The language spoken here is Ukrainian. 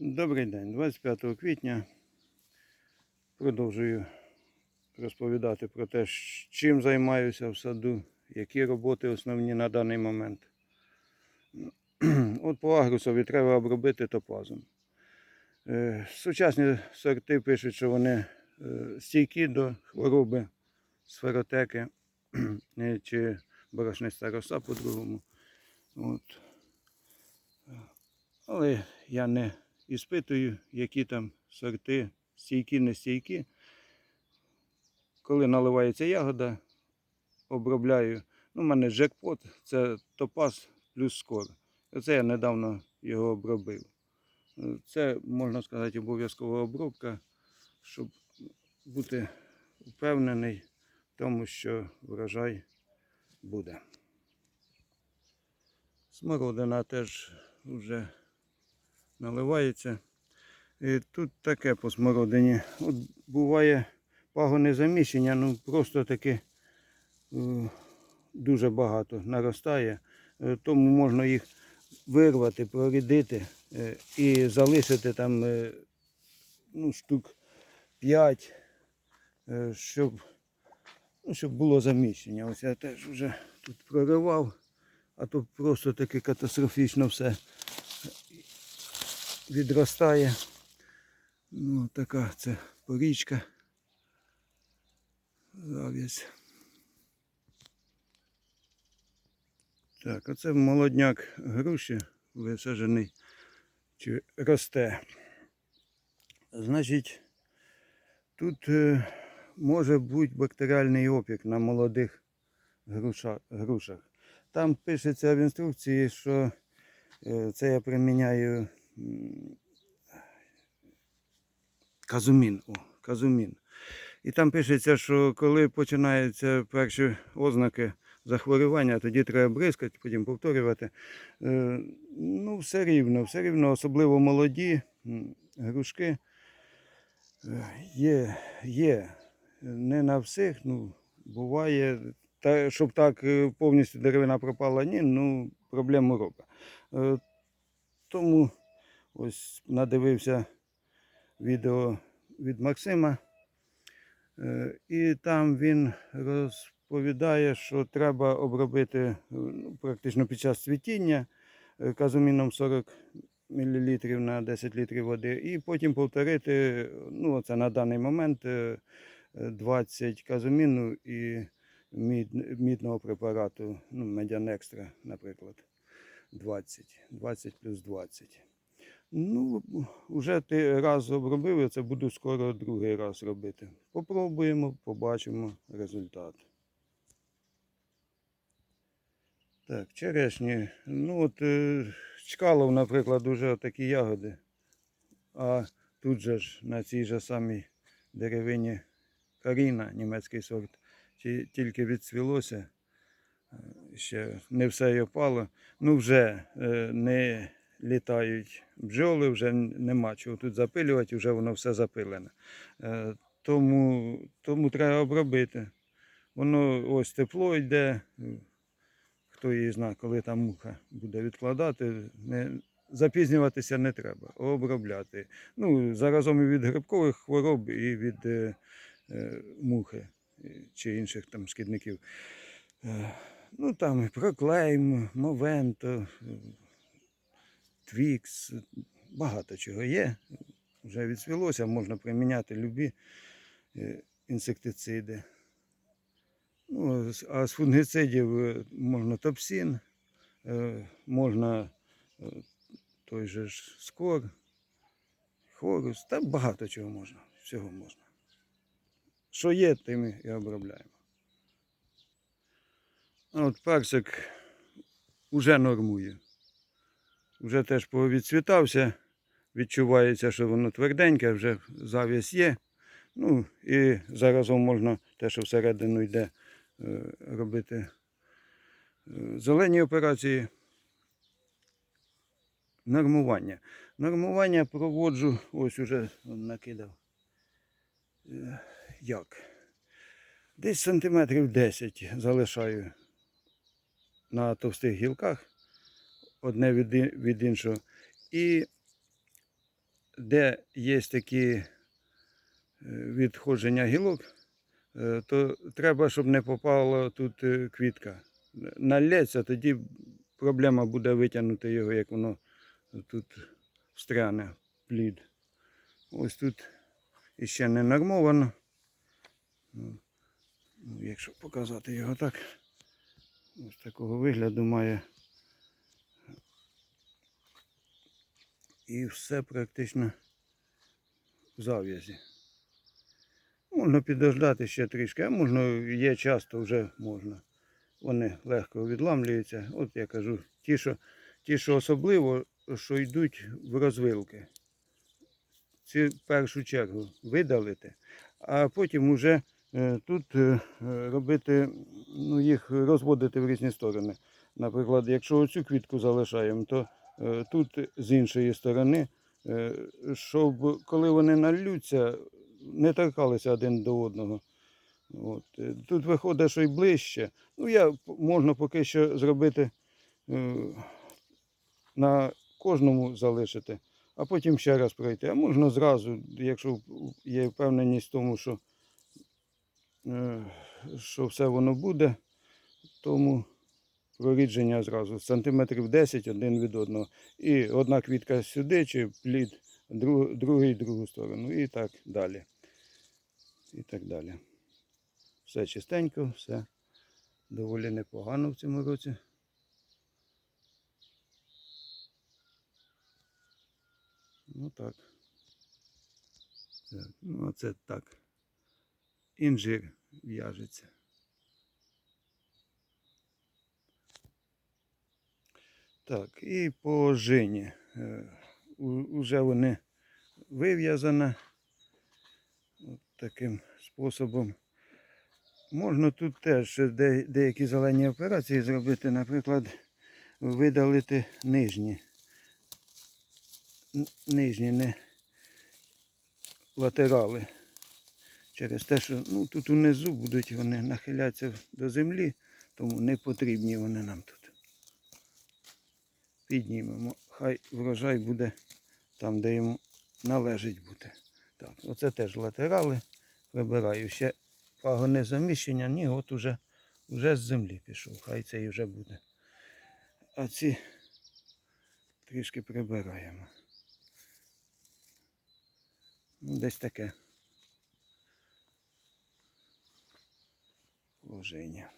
Добрий день, 25 квітня. Продовжую розповідати про те, чим займаюся в саду, які роботи основні на даний момент. От по агрусові треба обробити топазом. Е, Сучасні сорти пишуть, що вони е, стійкі до хвороби сферотеки е, чи борошниста роса по-другому. Але я не іспитую, які там сорти, стійкі, не стійкі. Коли наливається ягода, обробляю. Ну, у мене джекпот, це топаз плюс скор. Оце я недавно його обробив. Це, можна сказати, обов'язкова обробка, щоб бути впевнений в тому, що врожай буде. Смородина теж вже наливається. І тут таке по смородині. От буває пагони заміщення, ну просто таки е, дуже багато наростає. Е, Тому можна їх вирвати, прорідити е, і залишити там ну, штук 5, е, щоб, ну, щоб було заміщення. Ось я теж вже тут проривав, а то просто таки катастрофічно все відростає. Ну, така це порічка. Зав'язь. Так, оце молодняк груші висаджений чи росте. Значить, тут е, може бути бактеріальний опік на молодих грушах. Там пишеться в інструкції, що е, це я приміняю казумін. О, казумін. І там пишеться, що коли починаються перші ознаки захворювання, тоді треба бризкати, потім повторювати. Е, Ну, все рівно, все рівно, особливо молоді грушки. Е, Є, є. Не на всіх, ну, буває. Та, щоб так е, повністю деревина пропала, ні, ну, проблему робить. Тому ось надивився відео від Максима. Е, І там він розповідає, що треба обробити е, практично під час цвітіння е, казуміном 40 мл на 10 літрів води, і потім повторити, ну це на даний момент е, е, 20 казуміну і мід, мідного препарату, ну, медян екстра, наприклад, 20, 20 плюс 20. Ну, вже ти раз обробив, це буду скоро другий раз робити. Попробуємо, побачимо результат. Так, черешні. Ну от е, чкалов, наприклад, уже такі ягоди. А тут же ж на цій же самій деревині Каріна, німецький сорт, тільки відцвілося. Е, Ще не все й опало. Ну вже е, не літають бджоли, вже нема чого тут запилювати, вже воно все запилене. Е, Тому, тому треба обробити. Воно ось тепло йде. Хто її знає, коли там муха буде відкладати, не, запізнюватися не треба, обробляти. Ну, заразом і від грибкових хвороб, і від е, е, мухи е, чи інших там шкідників. Е, ну там і проклейм, мовенто, твікс, багато чого є. Вже відсвілося, можна приміняти любі е, інсектициди. Ну, а з фунгицидів е, можна топсін, е, можна той же ж скор, хорус, та багато чого можна, всього можна. Що є, тим і обробляємо. А от персик уже нормує. Вже теж повідцвітався, відчувається, що воно тверденьке, вже завіс є. Ну і заразом можна те, що всередину йде, е, робити е, зелені операції. Нормування. Нормування проводжу, ось уже накидав. Е, Як? Десь сантиметрів 10 залишаю на товстих гілках, одне від, іншого. І де є такі е, відходження гілок, е, то треба, щоб не попала тут е, квітка. Налється, тоді проблема буде витягнути його, як воно тут встряне плід. Ось тут іще не нормовано. Ну, ну, якщо показати його так, ось такого вигляду має. І все практично в зав'язі. Можна підождати ще трішки, а можна, є часто вже можна. Вони легко відламлюються. От я кажу, ті, що, ті, що особливо, що йдуть в розвилки. Ці першу чергу видалити, а потім вже е, тут е, робити, ну, їх розводити в різні сторони. Наприклад, якщо оцю квітку залишаємо, то тут з іншої сторони, е, щоб коли вони наллються, не торкалися один до одного. От. е, Тут виходить, що й ближче. Ну, я можна поки що зробити е, на кожному залишити, а потім ще раз пройти. А можна зразу, якщо є впевненість в тому, що, е, що все воно буде, тому прорідження зразу сантиметрів 10 один від одного. І одна квітка сюди, чи плід, друг, другий другу сторону. І так далі. І так далі. Все чистенько, все доволі непогано в цьому році. Ну так. так. Ну, це так. Інжир в'яжеться. Так, і по жині. Е, Уже вони вив'язані от таким способом. Можна тут теж деякі зелені операції зробити, наприклад, видалити нижні. Нижні, не латерали. Через те, що ну, тут унизу будуть вони нахилятися до землі, тому не потрібні вони нам тут. Піднімемо. Хай врожай буде там, де йому належить бути. Так, оце теж латерали. Вибираю ще пагони заміщення. Ні, от уже, уже з землі пішов. Хай це вже буде. А ці трішки прибираємо. Ну, десь таке положення.